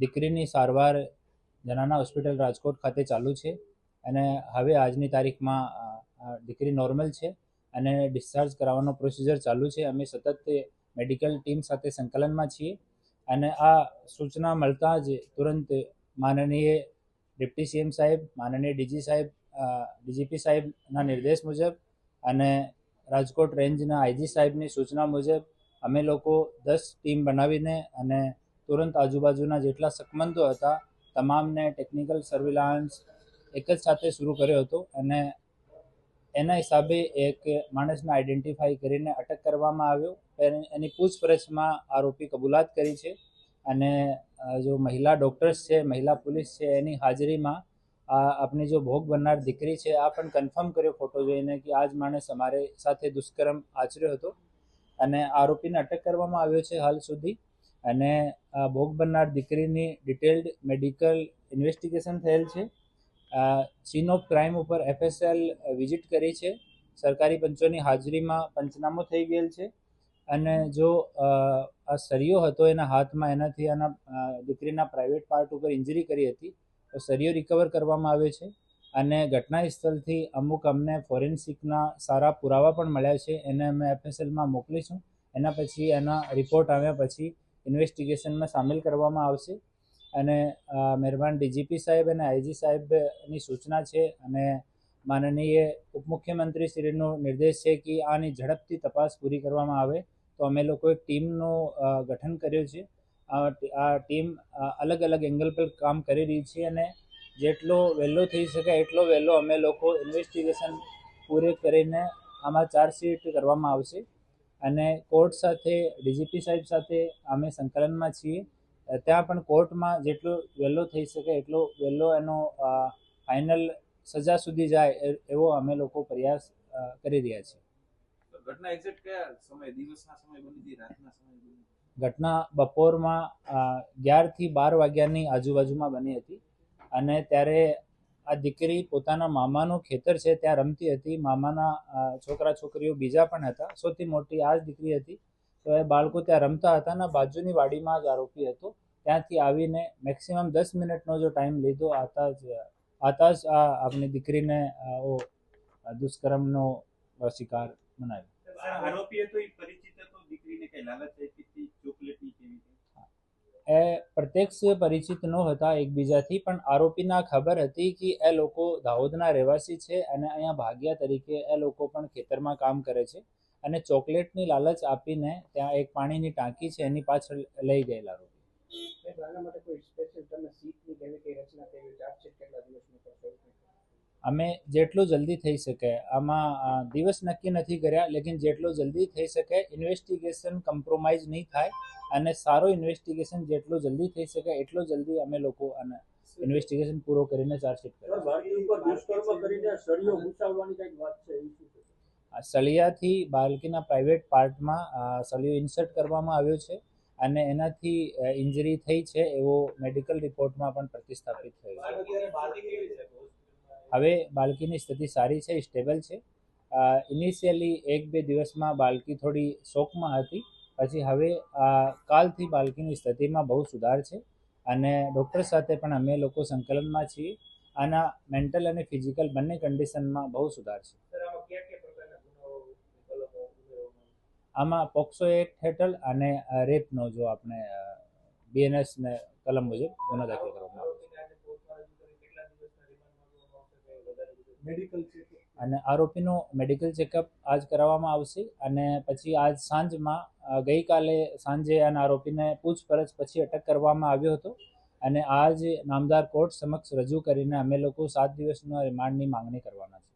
દીકરીની સારવાર જનાના હોસ્પિટલ રાજકોટ ખાતે ચાલુ છે અને હવે આજની તારીખમાં દીકરી નોર્મલ છે અને ડિસ્ચાર્જ કરાવવાનો પ્રોસિજર ચાલુ છે. અમે સતત મેડિકલ ટીમ સાથે સંકલનમાં છીએ અને આ સૂચના મળતા જ તુરંત માનનીય ડિપ્ટી સીએમ સાહેબ, માનનીય ડીજી સાહેબ ડીજીપી સાહેબના નિર્દેશ મુજબ અને રાજકોટ રેન્જના આઈજી સાહેબની સૂચના મુજબ અમે લોકો દસ ટીમ બનાવીને અને તુરંત આજુબાજુના જેટલા શકમંદો હતા, તમામને ટેકનિકલ સર્વિલાન્સ એક જ સાથે શરૂ કર્યો હતો અને એના હિસાબે એક માણસને આઈડેન્ટિફાઈ કરીને અટક કરવામાં આવ્યો. એની પૂછપરછમાં આરોપી કબૂલાત કરી છે અને જો મહિલા ડૉક્ટર્સ છે, મહિલા પોલીસ છે, એની હાજરીમાં આ આપણી જો ભોગ બનનાર દીકરી છે, આ પણ કન્ફર્મ કર્યો ફોટો જોઈને કે આ જ માણસ અમારે સાથે દુષ્કર્મ આચર્યો હતો અને આરોપીને અટક કરવામાં આવ્યો છે હાલ સુધી. અને આ ભોગ બનનાર દીકરીની ડિટેલ્ડ મેડિકલ ઇન્વેસ્ટિગેશન થયેલ છે. સીન ઓફ ક્રાઇમ ઉપર એફએસએલ વિઝિટ કરી છે. સરકારી પંચોની હાજરીમાં પંચનામો થઈ ગયેલ છે. અને જો આ સરિયો હતો એના હાથમાં એનાથી એના દીકરીના પ્રાઇવેટ પાર્ટ ઉપર ઇન્જરી કરી હતી, તો સરિયો રિકવર કરવામાં આવ્યો છે. અને ઘટના સ્થળથી અમુક અમને ફોરેન્સિકના સારા પુરાવા પણ મળ્યા છે. એને અમે એફએસએલમાં મોકલીશું. એના પછી એના રિપોર્ટ આવ્યા પછી ઇન્વેસ્ટિગેશનમાં સામેલ કરવામાં આવશે. અને મહેરબાન ડીજીપી સાહેબ અને આઈજી સાહેબની સૂચના છે અને માનનીય ઉપમુખ્યમંત્રી શ્રીનો નિર્દેશ છે કે આની ઝડપથી તપાસ પૂરી કરવામાં આવે. તો અમે લોકો એક ટીમનું ગઠન કર્યું છે. આ ટીમ અલગ અલગ એંગલ પર કામ કરી રહી છે અને જેટલો વહેલો થઈ શકે એટલો વહેલો અમે લોકો ઇન્વેસ્ટિગેશન પૂરી કરીને આમાં ચાર્જશીટ કરવામાં આવશે. અને કોર્ટ સાથે ડીજીપી સાહેબ સાથે અમે સંકલનમાં છીએ. ત્યાં પણ કોર્ટમાં જેટલો વહેલો થઈ શકે એટલો વહેલો એનો ફાઇનલ સજા સુધી જાય એવો અમે લોકો પ્રયાસ કરી રહ્યા છીએ. ઘટના એક્ઝેક્ટ કયા સમય? દિવસના સમય બની રાતના સમય બની ઘટના બપોરમાં અગિયારથી બાર વાગ્યાની આજુબાજુમાં બની હતી. અને ત્યારે આ દીકરી પોતાના મામાનું ખેતર છે, ત્યાં રમતી હતી. મામાના છોકરા છોકરીઓ બીજા પણ હતા. સૌથી મોટી આ જ દીકરી હતી. તો એ બાળકો ત્યાં રમતા હતા અને બાજુની વાડીમાં જ આરોપી હતો. ત્યાંથી આવીને મેક્સિમમ દસ મિનિટનો જો ટાઈમ લીધો, આતા જ આતા જ આ આપણી દીકરીને દુષ્કર્મનો શિકાર બનાવ્યો. આરોપી હતો એ પરિચિત હતો. દીકરીને કઈ લાલચ આપી હતી ચોકલેટની કેવી કઈ? એ પ્રત્યક્ષ પરિચિત ન હતા એકબીજાથી, પણ આરોપીના ખબર હતી કે એ લોકો દાહોદના રહેવાસી છે અને અહીંયા ભાગ્યા તરીકે એ લોકો પણ ખેતરમાં કામ કરે છે અને ચોકલેટની લાલચ આપીને ત્યાં એક પાણીની ટાંકી છે, એની પાછળ લઈ ગયેલા આરોપી. અમે જેટલું જલ્દી થઈ શકે આમાં દિવસ નક્કી નથી કર્યા લેકિન જેટલું જલ્દી થઈ શકે ઇન્વેસ્ટિગેશન કમ્પ્રોમાઇઝ નહીં થાય અને સારો ઇન્વેસ્ટિગેશન જેટલું જલ્દી થઈ શકે એટલું જલ્દી અમે લોકો અને ઇન્વેસ્ટિગેશન પૂરો કરીને ચાર્જશીટ કરીશું બાળકી ઉપર દુષ્કર્મ કરીને સળિયો ઘૂસાવવાની કંઈક વાત છે એ શું છે? આ સળિયાથી બાળકીના પ્રાઇવેટ પાર્ટમાં સળિયો ઇન્સર્ટ કરવામાં આવ્યો છે અને એનાથી ઇન્જરી થઈ છે એવો મેડિકલ રિપોર્ટમાં પણ પ્રતિસ્થાપિત થયો છે? હવે બાળકીની સ્થિતિ સારી છે સ્ટેબલ છે. ઇનિશિયલી એક બે દિવસમાં બાળકી થોડી શોકમાં હતી. પછી હવે કાલથી બાળકીની સ્થિતિમાં બહુ સુધાર છે અને ડૉક્ટર સાથે પણ અમે લોકો સંકલનમાં છીએ. આના મેન્ટલ અને ફિઝિકલ બંને કન્ડિશનમાં બહુ સુધાર છે. આમાં પોક્સો એક્ટ હેઠળ અને રેપનો જો આપણે બીએનએસ ને કલમ મુજબ ગુનો દાખલ કરવામાં આવે છે આરોપીને આજે કોર્ટમાં રજૂ કરી કેટલા દિવસના રિમાન્ડ માંગવામાં આવશે કે વધારે બધું મેડિકલ ચેકઅપ. અને આરોપીનું મેડિકલ ચેકઅપ આજ કરાવવામાં આવશે અને પછી આજ સાંજમાં ગઈકાલે સાંજે અને આરોપીને પૂછપરછ પછી અટક કરવામાં આવ્યો હતો અને આજ નામદાર કોર્ટ સમક્ષ રજૂ કરીને અમે લોકો સાત દિવસના રિમાન્ડની માંગણી કરવાના છે